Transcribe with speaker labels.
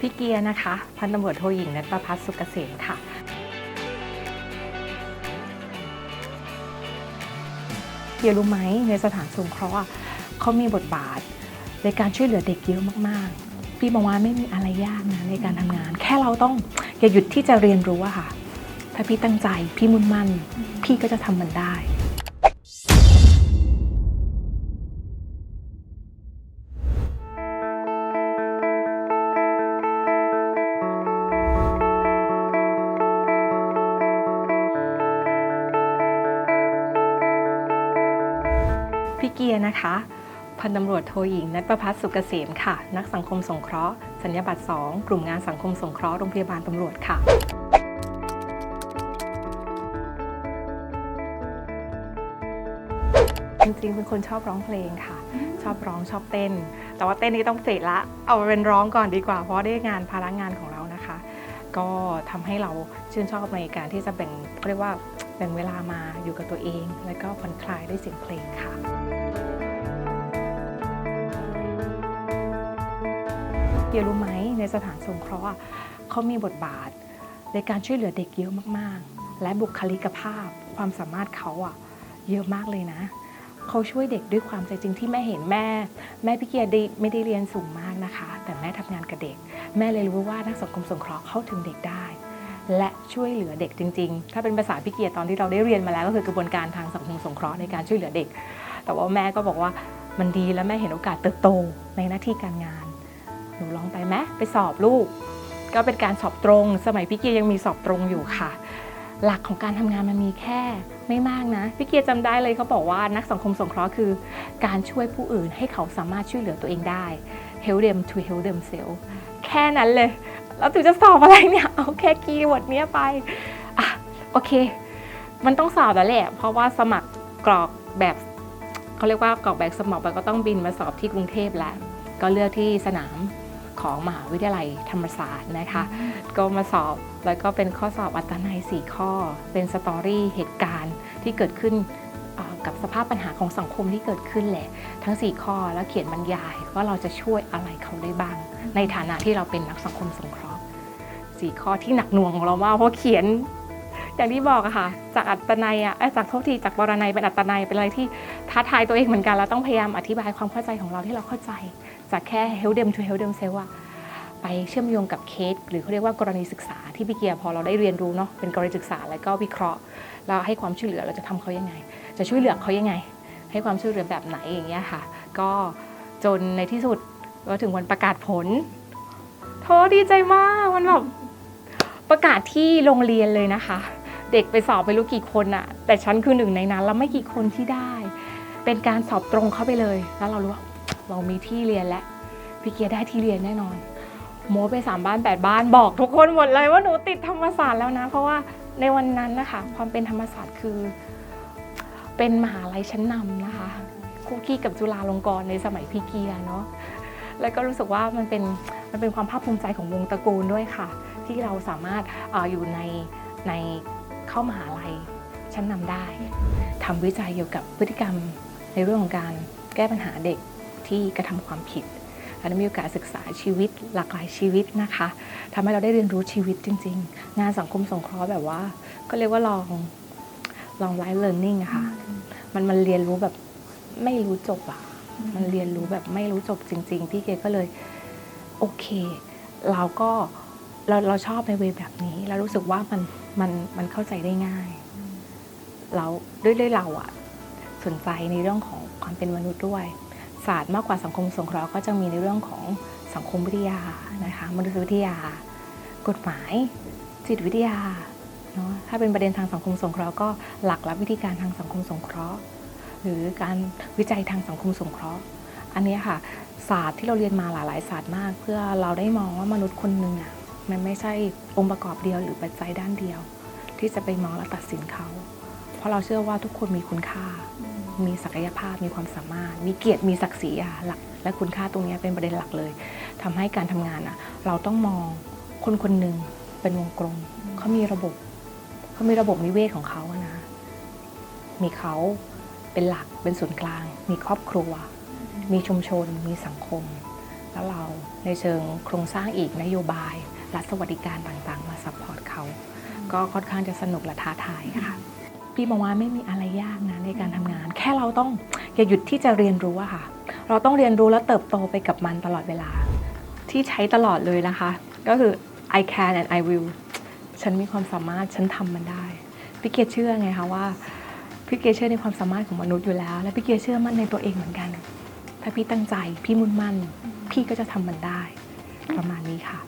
Speaker 1: พี่เกียร์นะคะ พันตำรวจโทหญิงนัทประพัฒน์สุกเกษมค่ะ เกียร์รู้ไหมในสถานสงเคราะห์เขามีบทบาท ในการช่วยเหลือเด็กเยอะมากๆ พี่มองว่าไม่มีอะไรยากนะในการทำงาน แค่เราต้องอย่าหยุดที่จะเรียนรู้อะค่ะ ถ้าพี่ตั้งใจพี่มุ่งมั่น พี่ก็จะทำมันได้ พี่เกียร์นะคะ พันตำรวจโทหญิงนัทประพัฒน์สุกเกษมค่ะ นักสังคมสงเคราะห์สัญญาบัตร 2 กลุ่มงานสังคมสงเคราะห์โรงพยาบาลตำรวจค่ะ จริงๆ เป็นคนชอบร้องเพลงค่ะ ชอบร้องชอบเต้น แต่ว่าเต้นนี่ต้องเฟดละ เอาเป็นร้องก่อนดีกว่า เพราะได้งานภาระงานของเรานะคะ ก็ทำให้เราชื่นชอบในการที่จะแบ่งเรียกว่า แบ่งเวลามาอยู่กับตัวเอง แล้วก็ผ่อนคลายด้วยเสียงเพลงค่ะเกียร์รู้ไหมในสถานสงเคราะห์เขามีบทบาท ในการช่วยเหลือเด็กเยอะมากๆ และบุคลิกภาพความสามารถเขาอะเยอะมากเลยนะเขาช่วยเด็กด้วยความใจจริงที่แม่เห็นแม่ แม่พี่เกียร์ไไม่ได้เรียนสูงมากนะคะ แต่แม่ทำงานกับเด็ก แม่เลยรู้ว่านักสังคมสงเคราะห์เข้าถึงเด็กได้ และช่วยเหลือเด็กจริง ๆ ถ้าเป็นภาษาพี่เกียรตอนที่เราได้เรียนมาแล้วก็คือกระบวนการทางสังคมสงเคราะห์ในการช่วยเหลือเด็ก แต่ว่าแม่ก็บอกว่ามันดีและแม่เห็นโอกาสเติบโตในหน้าที่การงาน หนูลองไปไหมไปสอบลูก ก็เป็นการสอบตรง สมัยพี่เกียยังมีสอบตรงอยู่ค่ะ หลักของการทำงานมันมีแค่ไม่มากนะพี่เกียร์จำได้เลยเขาบอกว่านักสังคมสงเคราะห์คือ การช่วยผู้อื่นให้เขาสามารถช่วยเหลือตัวเองได้ help them to help themselves แค่นั้นเลย แล้วถึงจะสอบอะไรเนี่ยเอาแค่คีย์เวิร์ดเนี้ยไปอะโอเค มันต้องสอบแล้วแหละ เพราะว่าสมัครกรอกแบบเขาเรียกว่ากรอกแบบสมัครไปก็ต้องบินมาสอบที่กรุงเทพแล้ว ก็เลือกที่สนามของมหาวิทยาลัยธรรมศาสตร์นะคะ ก็มาสอบแล้วก็เป็นข้อสอบอัตนัย 4 ข้อ เป็นสตอรี่เหตุการณ์ที่เกิดขึ้นอ่ากับสภาพปัญหาของสังคมที่เกิดขึ้นแหละ ทั้ง 4 ข้อแล้วเขียนบรรยายว่าเราจะช่วยอะไรเขาได้บ้าง ในฐานะที่เราเป็นนักสังคมสงเคราะห์ สี่ข้อที่หนักหน่วงของเรามากเพราะเขียนอย่างที่บอกอะค่ะ จากอัตนัยอะจากโทษทีจากบรนัยเป็นอัตนัยเป็นอะไรที่ท้าทายตัวเองเหมือนกันแล้วต้องพยายามอธิบายความเข้าใจของเราที่เราเข้าใจ จากแค่ help them to help themselves อะไปเชื่อมโยงกับเคส หรือเขาเรียกว่ากรณีศึกษาที่พี่เกียร์พอเราได้เรียนรู้เนาะเป็นกรณีศึกษาแล้วก็วิเคราะห์แล้วให้ความช่วยเหลือเราจะทำเขายังไง จะช่วยเหลือเขายังไง ให้ความช่วยเหลือแบบไหนอย่างเงี้ยค่ะ ก็จนในที่สุดก็ถึงวันประกาศผลโทดีใจมากมันแบบ ประกาศที่โรงเรียนเลยนะคะ เด็กไปสอบไม่รู้กี่คนอะแต่ฉันคือหนึ่งในนั้นแล้วไม่กี่คนที่ได้ เป็นการสอบตรงเข้าไปเลย แล้วเรารู้ว่าเรามีที่เรียนแล้วพี่เกียร์ได้ที่เรียนแน่นอนโมไปสามบ้านแปดบ้านบอกทุกคนหมดเลยว่าหนูติดธรรมศาสตร์แล้วนะ เพราะว่าในวันนั้นนะคะ ความเป็นธรรมศาสตร์คือ เป็นมหาลัยชั้นนำนะคะคุกกี้กับจุฬาลงกรณ์ในสมัยพี่เกียร์เนาะแล้วก็รู้สึกว่ามันเป็นมันเป็นความภาคภูมิใจของวงตระกูลด้วยค่ะ ที่เราสามารถออยู่ในในเข้ามหาลัยชั้นนำได้ทำวิจัยเกี่ยวกับพฤติกรรมในเรื่องของการแก้ปัญหาเด็กที่กระทำความผิดอันนี้มีโอกาสศึกษาชีวิตหลากหลายชีวิตนะคะทำให้เราได้เรียนรู้ชีวิตจริง ๆ งานสังคมสงเคราะห์แบบว่า ก็เรียกว่าลองลองไลฟ์เรียนรู้อะค่ะมันมันเรียนรู้แบบไม่รู้จบอะมันเรียนรู้แบบไม่รู้จบจริง ๆ พี่เกก็เลยโอเค เราก็ เราเราชอบในเวแบบนี้แล้วรู้สึกว่ามันมันมันเข้าใจได้ง่ายเราด้วยด้วยเราอะสนใจในเรื่องของความเป็นมนุษย์ด้วย ศาสตร์มากกว่าสังคมสงเคราะห์ก็จะมีในเรื่องของสังคมวิทยานะคะมนุษยวิทยา กฎหมาย จิตวิทยาเนาะถ้าเป็นประเด็นทางสังคมสงเคราะห์ก็หลักและวิธีการทางสังคมสงเคราะห์ หรือการวิจัยทางสังคมสงเคราะห์ อันนี้ค่ะศาสตร์ที่เราเรียนมาหลายๆศาสตร์มาก เพื่อเราได้มองว่ามนุษย์คนหนึ่งอะ มันไม่ใช่องค์ประกอบเดียวหรือปัจจัยด้านเดียว ที่จะไปมองและตัดสินเขา เพราะเราเชื่อว่าทุกคนมีคุณค่า มีศักยภาพมีความสามารถ มีเกียรติมีศักดิ์ศรีอะหลัก และคุณค่าตรงเนี้ยเป็นประเด็นหลักเลยทำให้การทำงานอะเราต้องมองคนคนหนึ่งเป็นวงกลมเขามีระบบเขามีระบบนิเวศของเขาอะนะ มีเขาเป็นหลักเป็นศูนย์กลาง มีครอบครัว มีชุมชน มีสังคม แล้วเราในเชิงโครงสร้างอีกนโยบาย และสวัสดิการต่างๆ มาซัพพอร์ตเขาก็ค่อนข้างจะสนุกและท้าทายค่ะพี่มองว่าไม่มีอะไรยากนะในการทำงาน แค่เราต้องอย่าหยุดที่จะเรียนรู้อะค่ะ เราต้องเรียนรู้และเติบโตไปกับมันตลอดเวลา ที่ใช้ตลอดเลยนะคะ ก็คือ I can and I will ฉันมีความสามารถฉันทำมันได้พี่เกียรติเชื่อไงคะว่าพี่เกียรติเชื่อในความสามารถของมนุษย์อยู่แล้ว และพี่เกียรติเชื่อมั่นในตัวเองเหมือนกัน ถ้าพี่ตั้งใจพี่มุ่งมั่น พี่ก็จะทำมันได้ ประมาณนี้ค่ะ